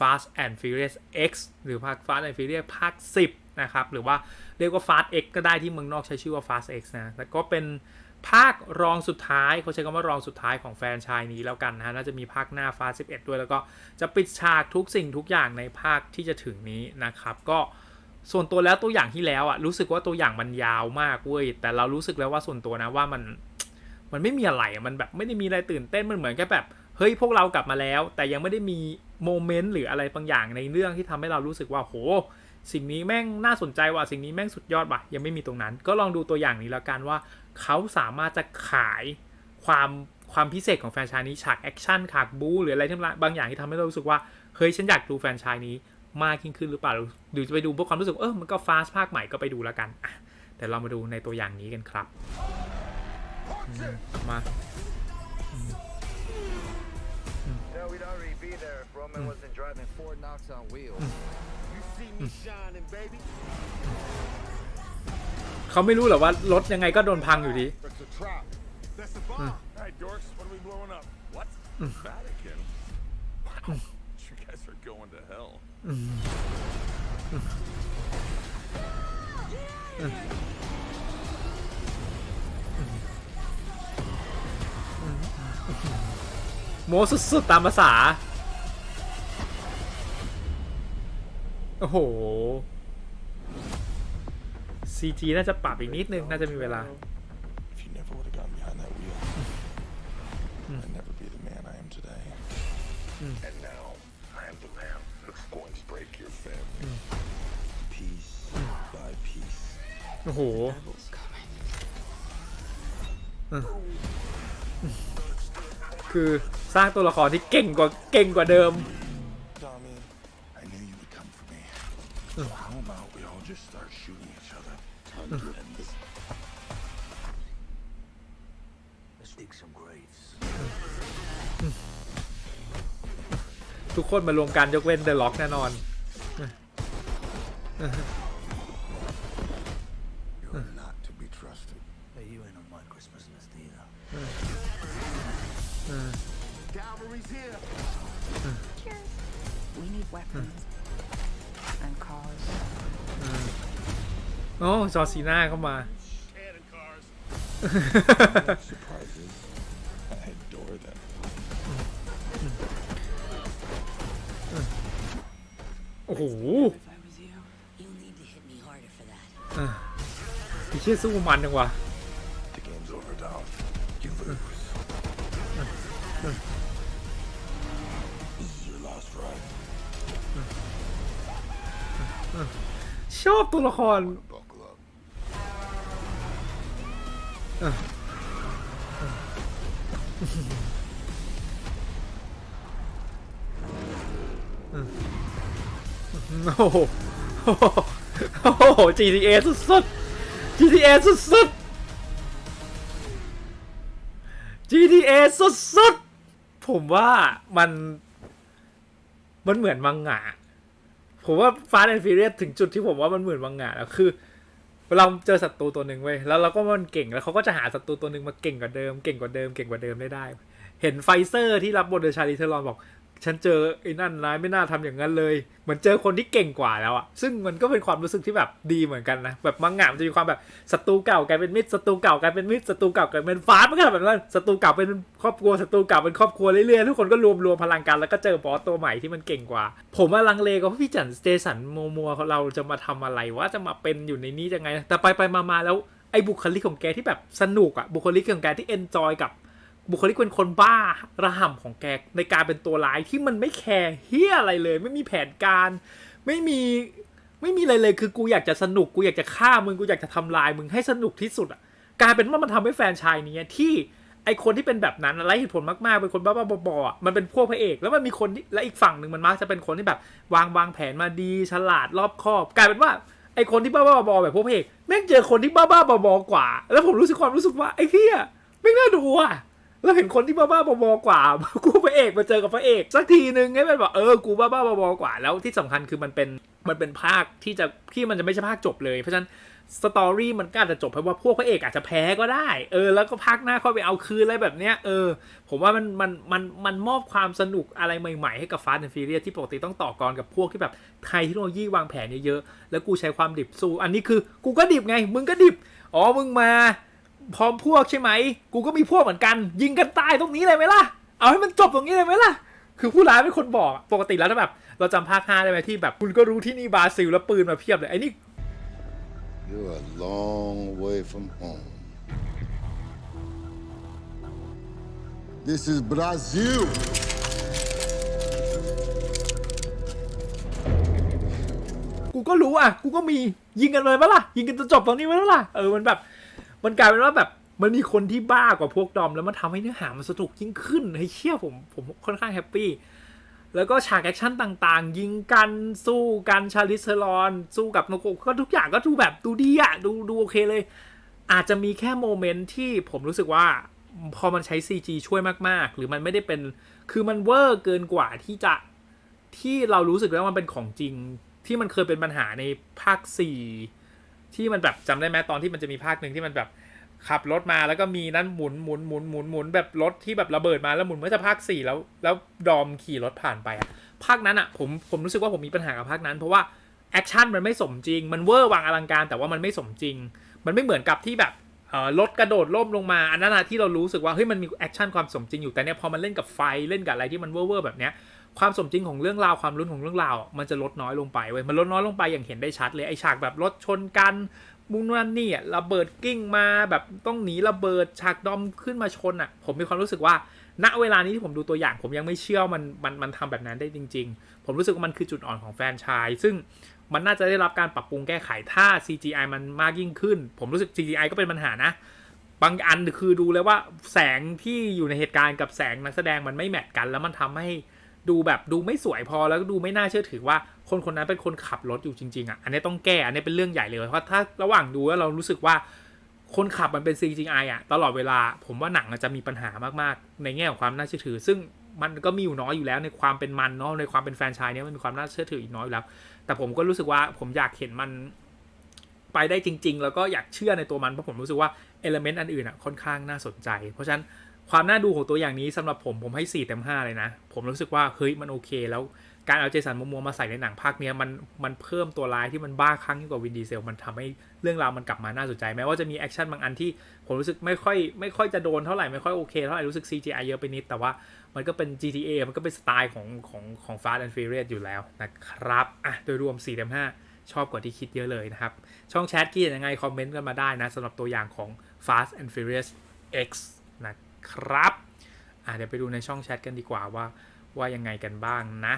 Fast and Furious X หรือภาค Fast and Furious ภาค 10 นะครับ หรือว่าเรียกว่า Fast X ก็ได้ที่เมืองนอกใช้ชื่อว่า Fast X นะแล้วก็เป็นภาครองสุดท้ายเขาใช้คำว่ารองสุดท้ายของแฟนชายนี้แล้วกันนะ น่าจะมีภาคหน้า Fast 11 ด้วย แล้วก็จะปิดฉากทุกสิ่งทุกอย่างในภาคที่จะถึงนี้นะครับ ก็ส่วนตัวแล้วตัวอย่างที่แล้วอะรู้สึกว่าตัวอย่างมันยาวมากเว้ย แต่เรารู้สึกแล้วว่าส่วนตัวนะว่ามันมันไม่มีอะไรอะมันแบบไม่ได้มีอะไรตื่นเต้น มันเหมือนแค่แบบ เฮ้ยพวกเรากลับมาแล้ว แต่ยังไม่ได้มี โมเมนต์หรืออะไรบางอย่างในเรื่องที่ทำให้เรารู้สึกว่าโห สิ่งนี้แม่งน่าสนใจว่ะสิ่งนี้แม่งสุดยอดว่ะยังไม่มีตรงนั้น ก็ลองดูตัวอย่างนี้แล้วกันว่า เขาสามารถจะขายความความพิเศษของแฟนชายนี้ฉากแอคชั่นฉากบู๊หรืออะไรที่มันบางอย่างที่ทำให้เรารู้สึกว่าเฮ้ยฉันอยากดูแฟนชายนี้มากยิ่งขึ้นหรือเปล่าหรือจะไปดูเพราะความรู้สึกเออมันก็ฟาสภาคใหม่ก็ไปดูแล้วกันแต่เรามาดูในตัวอย่างนี้กันครับ มา there if Roman wasn't driving Ford knocks on wheels. You see me shining, baby. เขาไม่รู้เหรอว่ารถยังไงก็โดนพังอยู่ดี It's a trap. That's the bomb. Hey, dorks, what are we blowing up? What? Vatican? Wow. You guys are going to hell. โมสุดๆตามภาษา โอ้โห CG น่าจะปรับอีกนิดนึง น่าจะมีเวลา If you never would have gotten behind that wheel, I'd never be the man I am today. And now, I am the man who's going to break your family. Piece by piece. โอ้โห คือสร้างตัวละครที่เก่งกว่าเก่งกว่าเดิม just start shooting each other? Time to end this. Let's dig some graves. ทุกคนมารวมกันยกเว้นเดอะล็อกแน่นอน You're not to be trusted. Hey, you ain't on my Christmas list either. Cavalry's here. We need weapons and cars. โอ้จอร์ซีน่าเข้ามา Cannon cars. Surprises. I adore them. โอ้โห If I was you, you'll need to hit me harder for that. ไอ้เชี่ยสู้มันจังวะ The game's over, Dom. You lose. This is your last ride. ชอบตัวละครโอ้โหโอ้โหโอ้โห GTA สุดๆ GTA สุดๆ GTA สุดๆ ผมว่ามัน มันเหมือนมังงะ ผมว่า Fast and Furious ถึงจุดที่ผมว่ามันเหมือนมังงะแล้วคือเราเจอศัตรูตัวหนึ่งเว้ยแล้วเราก็มันเก่งแล้วเขาก็จะหาศัตรูตัวหนึ่งมาเก่งกว่าเดิมเก่งกว่าเดิมเก่งกว่าเดิมได้ได้ เห็นไฟเซอร์ที่รับบทโดยชาลีเทอรอนบอก ฉันเจอไอ้นั่นนายไม่น่าทำอย่างนั้นเลย เหมือนเจอคนที่เก่งกว่าแล้วอะซึ่งมันก็เป็นความรู้สึกที่แบบดีเหมือนกันนะแบบมังงะมันจะมีความแบบศัตรูเก่ากลายเป็นมิตรศัตรูเก่ากลายเป็นมิตรศัตรูเก่ากลายเป็นฟ้ามันก็แบบนั้นศัตรูเก่าเป็นครอบครัวศัตรูเก่าเป็นครอบครัวเรื่อยๆทุกคนก็รวมรวมพลังกันแล้วก็เจอบอสตัวใหม่ที่มันเก่งกว่า ผมว่าลังเลก็พี่จันสเตสันโมมัวเราจะมาทำอะไรว่าจะมาเป็นอยู่ในนี้ยังไง แต่ไปไปมามาแล้วไอ้บุคลิกของแกที่แบบสนุกอะบุคลิกของแกที่เอนจอยกับ บุคลิกเป็นคนบ้าระห่ำของแกในการเป็นตัวร้ายที่มันไม่แคร์เฮียอะไรเลย ไม่มีแผนการ ไม่มีไม่มีอะไรเลยคือกูอยากจะสนุกกูอยากจะฆ่ามึงกูอยากจะทำลายมึงให้สนุกที่สุดอะกลายเป็นว่ามันทำให้แฟนชายนี้ที่ไอคนที่เป็นแบบนั้นอะไรเหตุผลมากๆเป็นคนบ้าๆบอๆมันเป็นพวกพระเอก แล้วมันมีคนที่และอีกฝั่งหนึ่งมันมักจะเป็นคนที่แบบ วางวางแผนมาดีฉลาดรอบคอบ กลายเป็นว่าไอคนที่บ้าๆบอๆแบบพวกพระเอกแม่งเจอคนที่บ้าๆบอๆกว่า แล้วผมรู้สึกความรู้สึกว่าไอ้เฮียไม่น่าดูอะ แล้วเห็นคนที่บ้าๆบอๆกว่า กูไประเอกมาเจอกับพระเอกสักทีนึงให้มันแบบเออกูบ้าบ้าๆบอๆกว่าแล้วที่สำคัญคือมันเป็นมันเป็นภาคที่จะที่มันจะไม่ใช่ภาคจบเลยเพราะฉะนั้นสตอรี่มันก็อาจจะจบเพราะว่าพวกพระเอกอาจจะแพ้ก็ได้เออแล้วก็ภาคหน้าค่อยไปเอาคืนอะไรแบบเนี้ยเออผมว่ามันมันมันมันมอบความสนุกอะไรใหม่ ๆ ให้กับ Fast and Furious ที่ปกติต้องต่อกรกับพวกที่แบบไทยเทคโนโลยีวางแผนเยอะๆแล้วกูใช้ความดิบสู้ อันนี้คือกูก็ดิบไง มึงก็ดิบอ๋อมึงมา พร้อมพวกใช่ไหม กูก็มีพวกเหมือนกัน ยิงกันตายตรงนี้เลยไหมล่ะ เอาให้มันจบตรงนี้เลยไหมล่ะ คือผู้ร้ายเป็นคนบอกอะปกติแล้วถ้าแบบ เราจำภาคห้าได้ไหมที่แบบ คุณก็รู้ที่นี่บราซิลแล้วปืนมาเพียบเลยไอ้นี่ You're a long way from home. This is Brazil. กูก็รู้อะ กูก็มียิงกันเลยปะล่ะ ยิงกันจะจบตรงนี้ไหมล่ะ เออ มันแบบ มันกลายเป็นว่าแบบมันมีคนที่บ้ากว่าพวกดอม แล้วมันทำให้เนื้อหามันสนุกยิ่งขึ้นให้เชี่ยผมผมค่อนข้างแฮปปี้แล้วก็ฉากแอคชั่นต่างๆ ยิงกันสู้กันชาลิสเซอรอนสู้กับโนโกก็ทุกอย่างก็ดูแบบดูดีอะดูดูโอเคเลย อาจจะมีแค่โมเมนต์ที่ผมรู้สึกว่าพอมันใช้ CG ช่วยมากๆ หรือมันไม่ได้เป็นคือมันเวอร์เกินกว่าที่จะที่เรารู้สึกแล้วมันเป็นของจริง ที่มันเคยเป็นปัญหาในภาค4 ที่มันแบบจำได้ไหมตอนที่มันจะมีภาคหนึ่งที่มันแบบขับรถมาแล้วก็มีนั่นหมุนหมุนหมุนหมุนหมุนแบบรถที่แบบระเบิดมาแล้วหมุนเมื่อจะภาค4แล้ว แล้วดอมขี่รถผ่านไปอะภาคนั้นอะผมผมรู้สึกว่าผมมีปัญหากับภาคนั้น เพราะว่าแอคชั่นมันไม่สมจริง มันเวอร์วางอลังการแต่ว่ามันไม่สมจริง มันไม่เหมือนกับที่แบบรถกระโดดล่มลงมาอันนั้นที่เรารู้สึกว่าเฮ้ยมันมีแอคชั่นความสมจริงอยู่แต่เนี่ยพอมันเล่นกับไฟเล่นกับอะไรที่มันเวอร์แบบเนี้ย ความสมจริงของเรื่องราวความรุนของเรื่องราว มันจะลดน้อยลงไปเว้ยมันลดน้อยลงไปอย่างเห็นได้ชัดเลยไอฉากแบบรถชนกันมุนนั่นนี่ระเบิดกิ้งมาแบบต้องหนีระเบิดฉากดอมขึ้นมาชนอะ ผมมีความรู้สึกว่า ณเวลานี้ที่ผมดูตัวอย่าง ผมยังไม่เชื่อมันมันมันทำแบบนั้นได้จริง ๆ ผมรู้สึกว่ามันคือจุดอ่อนของแฟนชาย ซึ่งมันน่าจะได้รับการปรับปรุงแก้ไขถ้า CGI มันมากยิ่งขึ้น ผมรู้สึก CGI ก็เป็นปัญหานะบางอันคือดูเลยว่าแสงที่อยู่ในเหตุการณ์กับแสงนักแสดงมันไม่แมทกัน แล้วมันทำให้ ดูแบบดูไม่สวยพอแล้วก็ดูไม่น่าเชื่อถือว่าคนคนนั้นเป็นคนขับรถอยู่จริงๆอะอันนี้ต้องแก้อันนี้เป็นเรื่องใหญ่เลยเพราะถ้าระหว่างดูแล้วเรารู้สึกว่าคนขับมันเป็น CGI อะตลอดเวลาผมว่าหนังจะมีปัญหามากๆ ในแง่ของความน่าเชื่อถือ ซึ่งมันก็มีอยู่น้อยอยู่แล้วในความเป็นมันเนาะในความเป็นแฟนชายเนี้ยมันมีความน่าเชื่อถืออีกน้อยอยู่แล้ว แต่ผมก็รู้สึกว่าผมอยากเห็นมันไปได้จริง ๆ แล้วก็อยากเชื่อในตัวมันเพราะผมรู้สึกว่าเอลเมนต์อันอื่นอะค่อนข้างน่าสนใจ เพราะฉะนั้น ความน่าดูของตัวอย่างนี้สำหรับผมผมให้4เต็ม5เลยนะ ผมรู้สึกว่าเฮ้ยมันโอเค แล้วการเอาเจสันมัวมาใส่ในหนังภาคเนี้ยมันมันเพิ่มตัวร้ายที่มันบ้าคลั่งยิ่งกว่าวินดีเซลมันทำให้เรื่องราวมันกลับมาน่าสนใจแม้ว่าจะมีแอคชั่นบางอันที่ผมรู้สึกไม่ค่อยไม่ค่อยจะโดนเท่าไหร่ไม่ค่อยโอเคเท่าไหร่รู้สึก CGI เยอะไปนิด แต่ว่ามันก็เป็น GTA มันก็เป็นสไตล์ของของของ Fast and Furious อยู่แล้วนะครับอะโดยรวม4เต็ม5ชอบกว่าที่คิดเยอะเลยนะครับช่องแชทคิดยังไงคอมเมนต์กันมาได้นะสำหรับตัวอย่างของ Fast and Furious X ครับอะเดี๋ยวไปดูในช่องแชทกันดีกว่าว่าว่ายังไงกันบ้างนะ